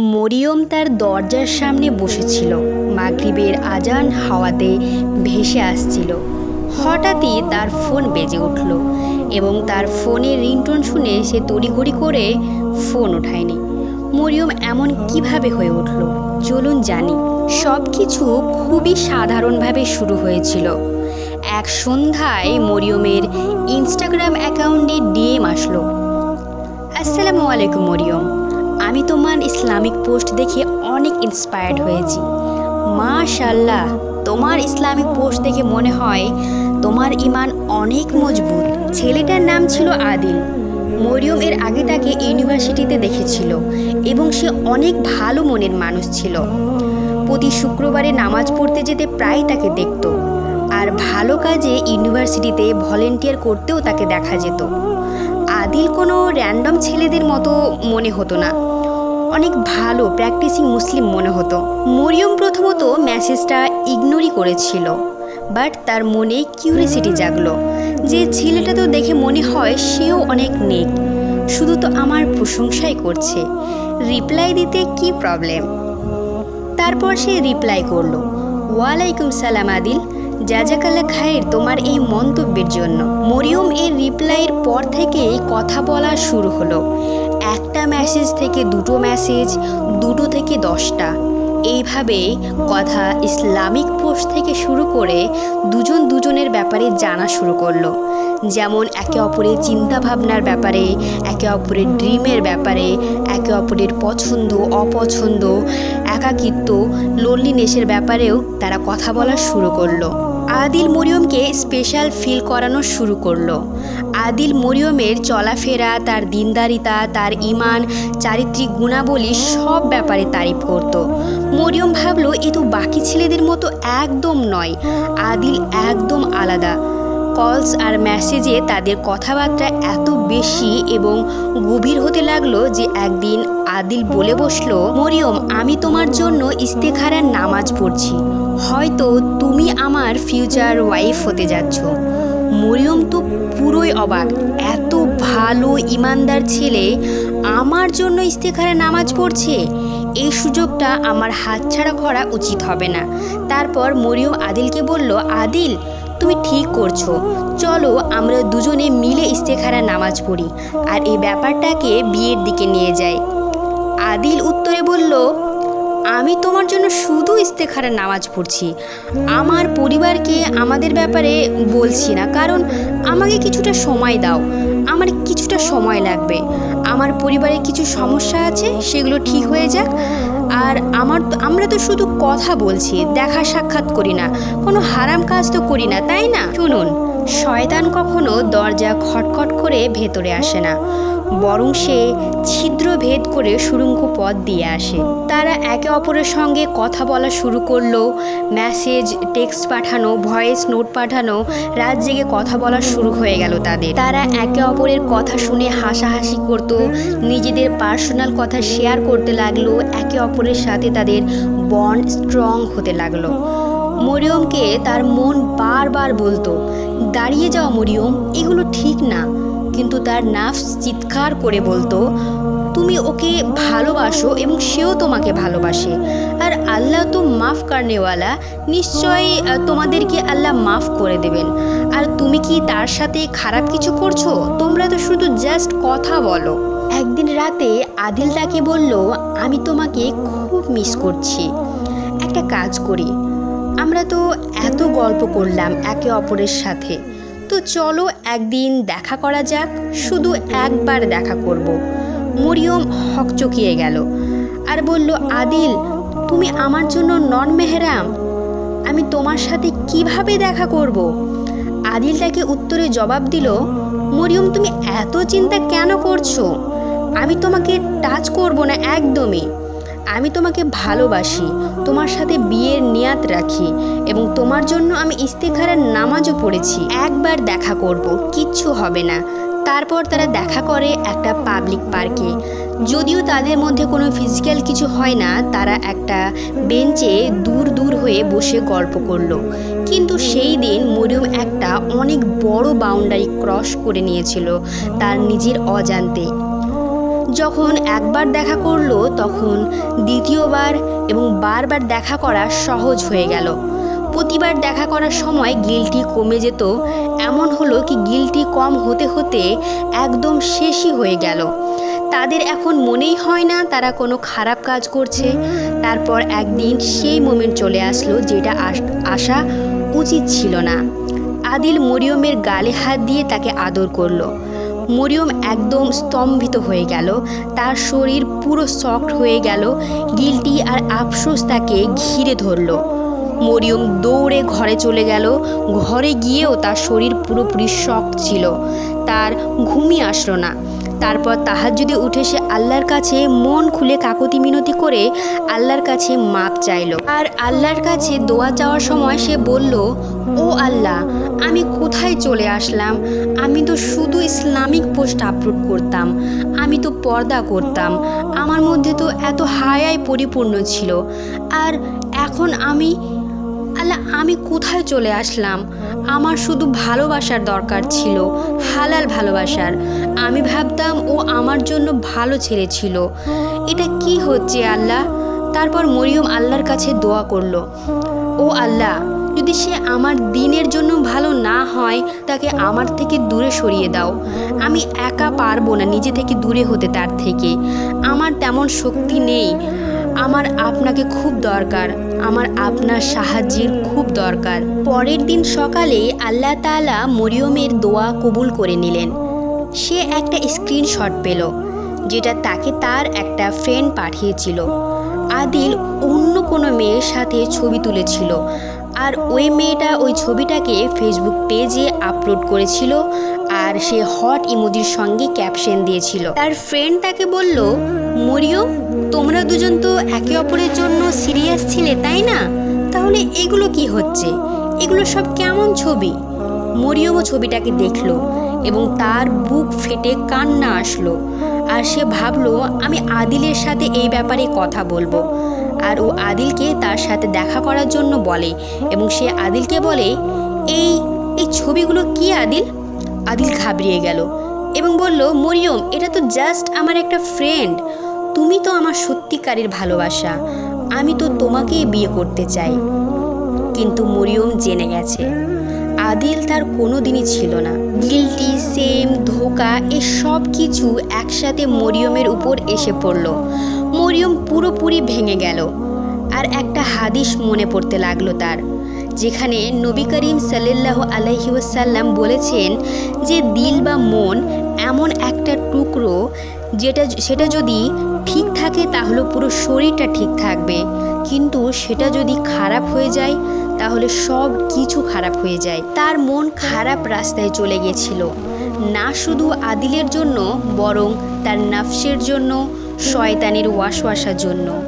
মরিয়ম তার দরজার সামনে বসেছিল। মাগরিবের আজান হাওয়াতে ভেসে আসছিল। হঠাৎই তার ফোন বেজে উঠল এবং তার ফোনের রিংটোন শুনে সে তড়িঘড়ি করে ফোন ওঠায়নি। মরিয়ম এমন কীভাবে হয়ে উঠল? চলুন জানি। সব কিছু খুবই সাধারণভাবে শুরু হয়েছিল। এক সন্ধ্যায় মরিয়মের ইনস্টাগ্রাম অ্যাকাউন্টে ডিএম আসলো। আসসালামু আলাইকুম মরিয়ম। আমি তোমার ইসলামিক পোস্ট দেখে অনেক ইন্সপায়ার্ড হয়েছি। মাশাল্লাহ তোমার ইসলামিক পোস্ট দেখে মনে হয় তোমার ইমান অনেক মজবুত। ছেলেটার নাম ছিল আদিল। মরিয়ম এর আগে তাকে ইউনিভার্সিটিতে দেখেছিল এবং সে অনেক ভালো মনের মানুষ ছিল। প্রতি শুক্রবারে নামাজ পড়তে যেতে প্রায় তাকে দেখত আর ভালো কাজে ইউনিভার্সিটিতে ভলেন্টিয়ার করতেও তাকে দেখা যেত। আদিল কোনো র্যান্ডম ছেলেদের মতো মনে হতো না। অনেক ভালো প্র্যাকটিসিং মুসলিম মনে হতো। মরিয়ম প্রথমত মেসেজটা ইগনোরই করেছিল বাট তার মনে কিউরিয়াসিটি জাগলো যে ছেলেটা তো দেখে মনে হয় সেও অনেক নেক। শুধু তো আমার প্রশংসাই করছে। রিপ্লাই দিতে কি প্রবলেম তারপর সে রিপ্লাই করল, ওয়ালাইকুম সালাম আদিল জাজাকাল্লা খায়ের তোমার এই মন্তব্যের জন্য। মরিয়ম এর রিপ্লাইয়ের পর থেকেই কথা বলা শুরু হলো। একটা মেসেজ থেকে দুটো মেসেজ দুটো থেকে দশটা। এইভাবে কথা ইসলামিক পোস্ট থেকে শুরু করে দুজন দুজনের ব্যাপারে জানা শুরু করল। যেমন একে অপরের চিন্তা ভাবনার ব্যাপারে, একে অপরের ড্রিমের ব্যাপারে, একে অপরের পছন্দ, অপছন্দ, একাকিত্ব লোনলিনেসের ব্যাপারেও তারা কথা বলা শুরু করল। আদিল মরিয়মকে স্পেশাল ফিল করানো শুরু করল। আদিল মরিয়মের চলাফেরা, তার দিনদারিতা, তার ইমান, চারিত্রিক গুণাবলী সব ব্যাপারে তারিফ করত। মরিয়ম ভাবলো, এ তো বাকি ছেলেদের মতো একদম নয়। আদিল একদম আলাদা। কলস আর মেসেজে তাদের কথাবার্তা এত বেশি এবং গভীর হতে লাগল যে একদিন আদিল বলে বসল, মরিয়ম, আমি তোমার জন্য ইস্তেখারার নামাজ পড়ছি। হয়তো তুমি আমার ফিউচার ওয়াইফ হতে যাচ্ছ। মরিয়ম তো পুরোই অবাক। এত ভালো ইমানদার ছেলে আমার জন্য ইস্তেখারে নামাজ পড়ছে। এই সুযোগটা আমার হাতছাড়া করা উচিত হবে না। তারপর মরিয়ম আদিলকে বলল, আদিল, তুমি ঠিক করছ। চলো আমরা দুজনে মিলে ইস্তেখারা নামাজ পড়ি। আর এই ব্যাপারটাকে বিয়ের দিকে নিয়ে যাই আদিল উত্তরে বলল আমি তোমার জন্য শুধু ইস্তেখারা নামাজ পড়ছি। আমার পরিবারকে আমাদের ব্যাপারে বলছি না, কারণ আমাকে কিছুটা সময় দাও। আমার কিছুটা সময় লাগবে। আমার পরিবারে কিছু সমস্যা আছে, সেগুলো ঠিক হয়ে যাক। আর আমার আমরা তো শুধু কথা বলছি, দেখা সাক্ষাৎ করি না। কোনো হারাম কাজ তো করি না, তাই না? শুনুন শয়তান কখনো দরজা খটখট করে ভেতরে আসে না। বরং সে ছিদ্র ভেদ করে সুড়ঙ্গ পথ দিয়ে আসে। তারা একে অপরের সঙ্গে কথা বলা শুরু করল মেসেজ টেক্সট পাঠানো ভয়েস নোট পাঠানো, রাত জেগে কথা বলা শুরু হয়ে গেল তাদের। তারা একে অপরের কথা শুনে হাসাহাসি করত, নিজেদের পার্সোনাল কথা শেয়ার করতে লাগল, একে অপরের সাথে তাদের বন্ড স্ট্রং হতে লাগল। মরিয়মকে তার মন বারবার বলতো, দাঁড়িয়ে যাও মরিয়ম, এগুলো ঠিক না। কিন্তু তার নাফস চিৎকার করে বলতো, তুমি ওকে ভালোবাসো এবং সেও তোমাকে ভালোবাসে। আর আল্লাহ তো মাফ কারনেওয়ালা নিশ্চয়ই তোমাদেরকে আল্লাহ মাফ করে দেবেন। আর তুমি কি তার সাথে খারাপ কিছু করছ? তোমরা তো শুধু জাস্ট কথা বলো। একদিন রাতে আদিল তাকে বলল, আমি তোমাকে খুব মিস করছি। একটা কাজ করি। আমরা তো এত গল্প করলাম একে অপরের সাথে। তো চলো একদিন দেখা করা যাক, শুধু একবার দেখা করব। মরিয়ম হকচকিয়ে গেল আর বলল, আদিল, তুমি আমার জন্য নন মেহরাম আমি তোমার সাথে কীভাবে দেখা করব। আদিল তাকে উত্তরে জবাব দিল, মরিয়ম, তুমি এত চিন্তা কেন করছ আমি তোমাকে টাচ করব না একদমই আমি তোমাকে ভালোবাসি, তোমার সাথে বিয়ের নিয়াত রাখি এবং তোমার জন্য আমি ইস্তেখারার নামাজও পড়েছি। একবার দেখা করব, কিচ্ছু হবে না। তারপর তারা দেখা করে একটা পাবলিক পার্কে যদিও তাদের মধ্যে কোনো ফিজিক্যাল কিছু হয় না, তারা একটা বেঞ্চে দূর দূর হয়ে বসে গল্প করল। কিন্তু সেই দিন মরিয়ম একটা অনেক বড় বাউন্ডারি ক্রস করে নিয়েছিল, তার নিজের অজান্তে। যখন একবার দেখা করল, তখন দ্বিতীয়বার এবং বারবার দেখা করা সহজ হয়ে গেল। প্রতিবার দেখা করার সময় গিলটি কমে যেত। এমন হলো কি গিলটি কম হতে হতে একদম শেষই হয়ে গেল। তাদের এখন মনেই হয় না তারা কোনো খারাপ কাজ করছে। তারপর একদিন সেই মোমেন্ট চলে আসলো যেটা আস- উচিত ছিল না। আদিল মরিয়মের গালে হাত দিয়ে তাকে আদর করল। মরিয়ম একদম স্তম্ভিত হয়ে গেল। তার শরীর পুরো সফট হয়ে গেল। গিলটি আর আফসোস তাকে ঘিরে ধরলো। মরিয়ম দৌড়ে ঘরে চলে গেল। ঘরে গিয়েও তার শরীর পুরোপুরি শক ছিল। তার ঘুমই আসলো না। তারপর তাহার যদি উঠে সে আল্লাহর কাছে মন খুলে কাকতি মিনতি করে আল্লাহর কাছে মাপ চাইলো। আর আল্লাহর কাছে দোয়া চাওয়ার সময় সে বলল ও আল্লাহ, আমি কোথায় চলে আসলাম? আমি তো শুধু ইসলামিক পোস্ট আপলোড করতাম, আমি তো পর্দা করতাম, আমার মধ্যে তো এত হায়ায় পরিপূর্ণ ছিল। আর এখন আমি, আল্লাহ, আমি কোথায় চলে আসলাম? আমার শুধু ভালোবাসার দরকার ছিল, হালাল ভালোবাসার। আমি ভাবতাম ও আমার জন্য ভালো ছেলে ছিল। এটা কি হচ্ছে আল্লাহ? তারপর মরিয়ম আল্লাহর কাছে দোয়া করল, ও আল্লাহ যদি সে আমার দিনের জন্য ভালো না হয়, তাকে আমার থেকে দূরে সরিয়ে দাও। আমি একা পারব না নিজে থেকে দূরে হতে তার থেকে। আমার তেমন শক্তি নেই। আমার আপনাকে খুব দরকার। আমার আপনার সাহায্যের খুব দরকার। পরের দিন সকালে আল্লাহ তাআলা মরিয়মের দোয়া কবুল করে নিলেন। সে একটা স্ক্রিনশট পেল, যেটা তাকে তার একটা ফ্রেন্ড পাঠিয়েছিল। আদিল অন্য কোনো মেয়ের সাথে ছবি তুলেছিল। আর ওই মেয়েটা ওই ছবিটাকে ফেসবুক পেজে আপলোড করেছিল আর সে হট ইমোজির সঙ্গে ক্যাপশন দিয়েছিল। তার ফ্রেন্ড তাকে বলল, মরিয়ম, তোমরা দুজন তো একে অপরের জন্য সিরিয়াস ছিলে, তাই না? তাহলে এগুলো কি হচ্ছে? এগুলো সব কেমন ছবি? মরিয়মও ছবিটাকে দেখল এবং তার বুক ফেটে কান্না আসলো। আর সে ভাবলো, আমি আদিলের সাথে এই ব্যাপারে কথা বলব। আর ও আদিলকে তার সাথে দেখা করার জন্য বলে এবং সে আদিলকে বলে, এই এই ছবিগুলো কি আদিল? আদিল ঘাবড়িয়ে গেল এবং বলল, মরিয়ম, এটা তো জাস্ট আমার একটা ফ্রেন্ড তুমি তো আমার সত্যিকারের ভালোবাসা। আমি তো তোমাকেই বিয়ে করতে চাই। কিন্তু মরিয়ম জেনে গেছে আদিল তার কোনো দিনই ছিল না। গিলটি, সেম, ধোকা এ সব কিছু একসাথে মরিয়মের উপর এসে পড়ল। মরিয়ম পুরোপুরি ভেঙে গেল আর একটা হাদিস মনে পড়তে লাগল তার, যেখানে নবী করিম সাল্লাহ আলহি ওয়াসাল্লাম বলেছেন যে দিল বা মন এমন একটা টুকরো যেটা, সেটা যদি ঠিক থাকে তাহলে পুরো শরীরটা ঠিক থাকবে। কিন্তু সেটা যদি খারাপ হয়ে যায় তাহলে সব কিছু খারাপ হয়ে যায়। তার মন খারাপ রাস্তায় চলে গেছিল। না শুধু আদিলের জন্য, বরং তার নাফসের জন্য, শয়তানের ওয়াসওয়াসার জন্য।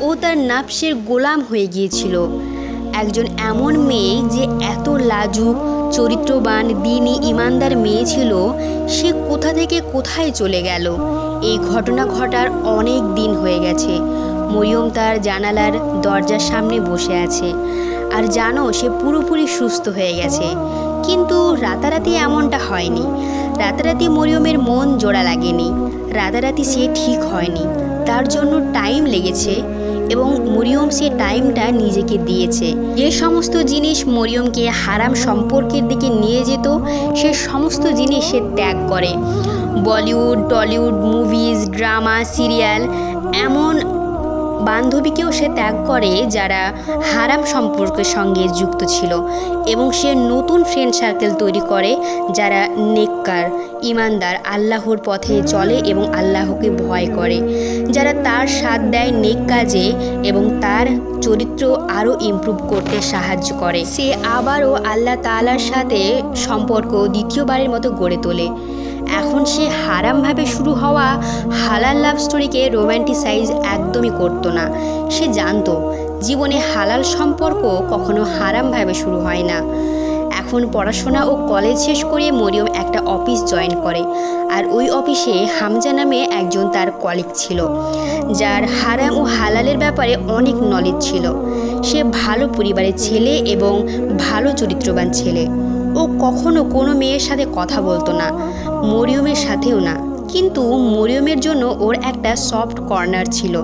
ও তার নাফসের গোলাম হয়ে গিয়েছিল। একজন এমন মেয়ে যে এত লাজুক, চরিত্রবান দিনই ইমানদার মেয়ে ছিল, সে কোথা থেকে কোথায় চলে গেল? এই ঘটনা ঘটার অনেক দিন হয়ে গেছে। মরিয়ম তার জানালার দরজার সামনে বসে আছে। আর জানো, সে পুরোপুরি সুস্থ হয়ে গেছে। কিন্তু রাতারাতি এমনটা হয়নি। রাতারাতি মরিয়মের মন জোড়া লাগেনি। রাতারাতি সে ঠিক হয়নি। তার জন্য টাইম লেগেছে এবং মরিয়ম সে টাইমটা নিজেকে দিয়েছে। যে সমস্ত জিনিস মরিয়মকে হারাম সম্পর্কের দিকে নিয়ে যেত, সে সমস্ত জিনিস সে ত্যাগ করে। Bollywood, Tollywood, movies, drama, serial, এমন বান্ধবীকেও সে ত্যাগ করে যারা হারাম সম্পর্কের সঙ্গে যুক্ত ছিল এবং সে নতুন ফ্রেন্ড সার্কেল তৈরি করে যারা নেককার, ইমানদার, আল্লাহর পথে চলে এবং আল্লাহকে ভয় করে। যারা তার সাথ দেয় নেক কাজে এবং তার চরিত্র আরও ইমপ্রুভ করতে সাহায্য করে। সে আবারও আল্লাহ তাআলার সাথে সম্পর্ক দ্বিতীয়বারের মতো গড়ে তোলে। এখন সে হারামভাবে শুরু হওয়া হালাল লাভ স্টোরিকে রোম্যান্টিসাইজ একদমই করতো না। সে জানতো, জীবনে হালাল সম্পর্ক কখনো হারামভাবে শুরু হয় না। এখন পড়াশোনা ও কলেজ শেষ করে মরিয়ম একটা অফিস জয়েন করে। আর ওই অফিসে হামজা নামে একজন তার কলিগ ছিল, যার হারাম ও হালালের ব্যাপারে অনেক নলেজ ছিল। সে ভালো পরিবারের ছেলে এবং ভালো চরিত্রবান ছেলে। ও কখনো কোনো মেয়ের সাথে কথা বলতো না। মরিয়মের সাথেও না। কিন্তু মরিয়মের জন্য ওর একটা সফট কর্নার ছিল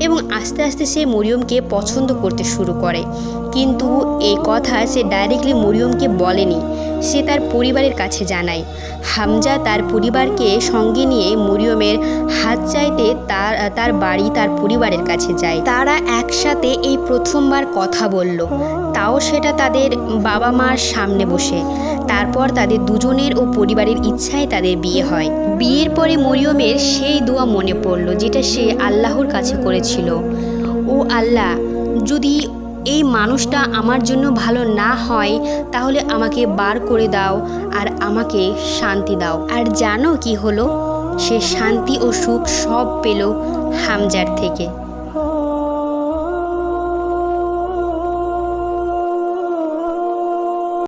এবং আস্তে আস্তে সে মরিয়মকে পছন্দ করতে শুরু করে। কিন্তু এই কথা সে ডাইরেক্টলি মরিয়মকে বলেনি। সে তার পরিবারের কাছে জানায়। হামজা তার পরিবারকে সঙ্গে নিয়ে মরিয়মের হাত চাইতে তার তার বাড়ি তার পরিবারের কাছে যায়। তারা একসাথে এই প্রথমবার কথা বলল। তাও সেটা তাদের বাবা মার সামনে বসে। তারপর তাদের দুজনের ও পরিবারের ইচ্ছায় তাদের বিয়ে হয়। বিয়ের পরে মরিয়মের সেই দোয়া মনে পড়ল, যেটা সে আল্লাহর কাছে করেছিল। ও আল্লাহ, যদি এই মানুষটা আমার জন্য ভালো না হয়, তাহলে আমাকে বার করে দাও আর আমাকে শান্তি দাও। আর জানো কি হলো? সে শান্তি ও সুখ সব পেল হামজার থেকে।